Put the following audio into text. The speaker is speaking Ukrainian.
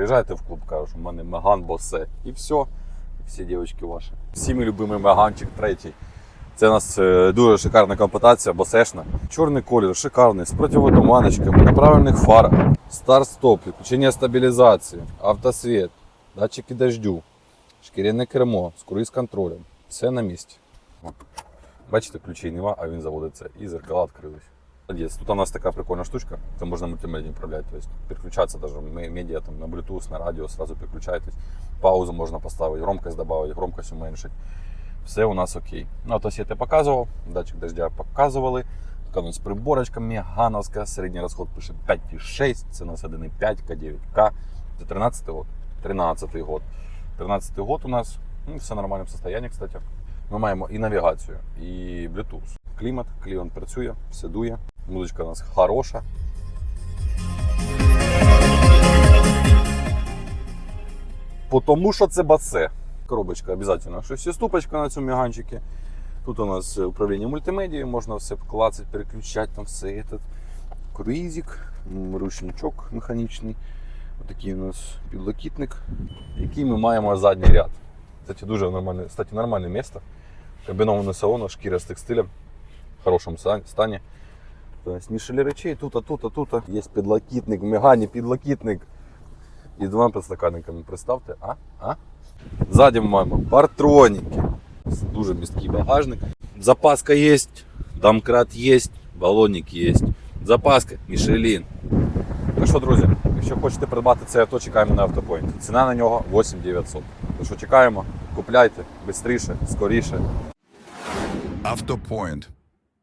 Приїжджайте в клуб, кажуть, у мене Меган Босе. І все. Всі дівчатки ваші. Всі мій любимий Меганчик третій. Це у нас е, дуже шикарна комплектація, босешна. Чорний колір, шикарний, з противотуманочками, на правильних фарах, старт-стоп, включення стабілізації, автосвіт, датчики дождю, шкіряне кермо з круїз-контролем. Все на місці. Бачите, ключей нема, а він заводиться і зеркала відкрились. Молодець. Тут у нас така прикольна штучка, це можна мультимедіа управляти, тобто переключатися даже м- медіа там, на Bluetooth, на радіо, сразу переключаєтесь. Паузу можна поставити, громкость додати, громкость уменьшити. Все у нас окей. Ну, а то я показував, датчик дождя показували. Така у нас приборочка мегановська, середній розход пише 5,6, це у нас 1,5, К9К. Це 13 год. 13 год. 13 год у нас, ну, все в состоянии, кстати. Ми маємо і навігацію, і Bluetooth. Клімат, клімат працює, все дує. Музичка у нас хороша. Потому що це басе. Коробочка обов'язково шестиступочка на цьому меганчикі. Тут у нас управління мультимедією, можна все клацати, переключати, там все этот круїзик, ручничок механічний. Отакий у нас підлокітник, який ми маємо задній ряд. Кстати, дуже нормальне, кстати, нормальне місце. Комбінований салон, шкіра з текстилем в хорошому стані. Тобто мішелі речей, тут, а тут, а тут. Є підлокітник, в мегані підлокітник. І двома підстаканниками. Представте, а? а? Ззаді маємо партроніки. Дуже місткий багажник. Запаска є, домкрат є, балонник є. Запаска Мішелін. Так що, друзі, якщо хочете придбати це авто, чекаємо на автопоінт. Ціна на нього 8900. Так що чекаємо, купляйте швидше, скоріше. Автопоінт.